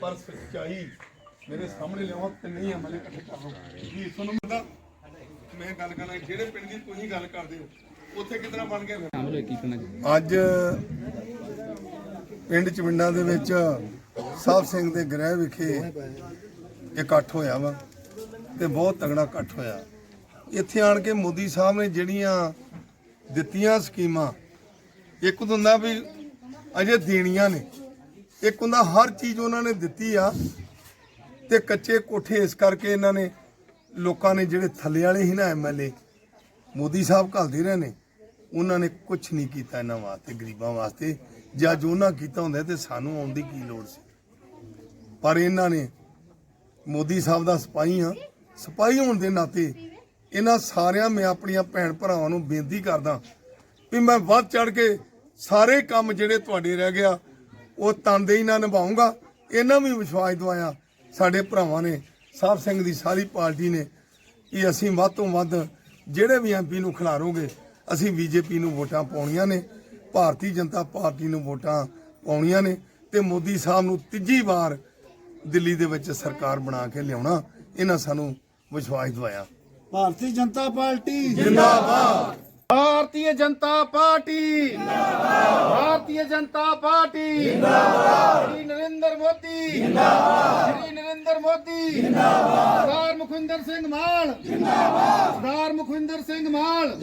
ਪਰ ਸੱਚਾਈ ਮੇਰੇ ਸਾਹਮਣੇ ਲਿਆਓ ਤੇ ਨਹੀਂ ਅਮਲੇ ਇਕੱਠੇ ਕਰ ਲਓ ਜੀ, ਤੁਹਾਨੂੰ ਪਤਾ, ਮੈਂ ਗੱਲ ਕਰਨਾ ਜਿਹੜੇ ਪਿੰਡ ਦੀ ਤੁਸੀਂ ਗੱਲ ਕਰਦੇ ਹੋ, ਉੱਥੇ ਕਿਤਨਾ ਬਣ ਗਿਆ? ਫਿਰ ਅੱਜ ਪਿੰਡ ਚਵਿੰਡਾ ਦੇ ਵਿੱਚ ਸਾਹਿਬ ਸਿੰਘ ਦੇ ਗ੍ਰਹਿ ਵਿਖੇ ਇਕੱਠ ਹੋਇਆ ਵਾ ਤੇ ਬਹੁਤ ਤਗੜਾ ਇਕੱਠ ਹੋਇਆ। ਇੱਥੇ ਆਣ ਕੇ ਮੋਦੀ ਸਾਹਿਬ ਨੇ ਜਿਹੜੀਆਂ ਦਿੱਤੀਆਂ ਸਕੀਮਾਂ, ਇੱਕ ਹੁੰਦਾ ਵੀ ਅਜੇ ਦੇਣੀਆਂ ਨੇ। ਇੱਕ ਹੁੰਦਾ ਹਰ ਚੀਜ਼ ਉਹਨਾਂ ਨੇ ਦਿੱਤੀ ਆ ਤੇ ਕੱਚੇ ਕੋਠੇ ਇਸ ਕਰਕੇ ਇਹਨਾਂ ਨੇ, ਲੋਕਾਂ ਨੇ ਜਿਹੜੇ ਥੱਲੇ ਵਾਲੇ ਸੀ ਨਾ ਐਮਐਲਏ ਮੋਦੀ ਸਾਹਿਬ ਘੱਲਦੇ ਰਹੇ ਨੇ, ਉਹਨਾਂ ਨੇ ਕੁਝ ਨਹੀਂ ਕੀਤਾ ਇਹਨਾਂ ਵਾਸਤੇ, ਗਰੀਬਾਂ ਵਾਸਤੇ। ਜਾਂ ਜੋ ਉਹਨਾਂ ਕੀਤਾ ਹੁੰਦਾ ਤੇ ਸਾਨੂੰ ਆਉਣ ਦੀ ਕੀ ਲੋੜ ਸੀ? ਪਰ ਇਹਨਾਂ ਨੇ ਮੋਦੀ ਸਾਹਿਬ ਦਾ ਸਿਪਾਹੀ ਆ, ਸਿਪਾਹੀ ਹੋਣ ਦੇ ਨਾਤੇ ਇਹਨਾਂ ਸਾਰਿਆਂ, ਮੈਂ ਆਪਣੀਆਂ ਭੈਣ ਭਰਾਵਾਂ ਨੂੰ ਬੇਨਤੀ ਕਰਦਾ ਵੀ ਮੈਂ ਵੱਧ ਚੜ ਕੇ ਸਾਰੇ ਕੰਮ ਜਿਹੜੇ ਤੁਹਾਡੇ ਰਹਿ ਗਿਆ ਉਹ ਤਨਦੇਹੀ ਨਾਲ ਨਿਭਾਉਂਗਾ ਇਹਨਾਂ ਵੀ ਵਿਸ਼ਵਾਸ ਦਵਾਇਆ ਸਾਡੇ ਭਰਾਵਾਂ ਨੇ ਸਾਹਿਬ ਸਿੰਘ ਦੀ ਸਾਰੀ ਪਾਰਟੀ ਨੇ ਕਿ ਅਸੀਂ ਵੱਧ ਤੋਂ ਵੱਧ ਜਿਹੜੇ ਵੀ ਐਮਪੀ ਨੂੰ ਖਿਲਾਰੋਗੇ ਅਸੀਂ ਬੀਜੇਪੀ ਨੂੰ ਵੋਟਾਂ ਪਾਉਣੀਆਂ ਨੇ ਭਾਰਤੀ ਜਨਤਾ ਪਾਰਟੀ ਨੂੰ ਵੋਟਾਂ ਪਾਉਣੀਆਂ ਨੇ ਤੇ ਮੋਦੀ ਸਾਹਿਬ ਨੂੰ ਤੀਜੀ ਵਾਰ ਦਿੱਲੀ ਦੇ ਵਿੱਚ ਸਰਕਾਰ ਬਣਾ ਕੇ ਲਿਆਉਣਾ ਇਹਨਾਂ ਸਾਨੂੰ ਵਿਸ਼ਵਾਸ ਦਵਾਇਆ। ਭਾਰਤੀ ਜਨਤਾ ਪਾਰਟੀ। ਜਿੰਦਾਬਾਦ। ਭਾਰਤੀ ਜਨਤਾ ਪਾਰਟੀ। ਜਿੰਦਾਬਾਦ ਭਾਰਤੀ ਜਨਤਾ ਪਾਰਟੀ। ਜਿੰਦਾਬਾਦ ਸ਼੍ਰੀ ਨਰਿੰਦਰ ਮੋਦੀ। ਜਿੰਦਾਬਾਦ ਸ਼੍ਰੀ ਨਰਿੰਦਰ ਮੋਦੀ। ਜਿੰਦਾਬਾਦ ਸਰਦਾਰ ਮੁਖਵਿੰਦਰ ਸਿੰਘ ਮਾਨ। ਸਰਦਾਰ ਮੁਖਵਿੰਦਰ ਸਿੰਘ ਮਾਨ।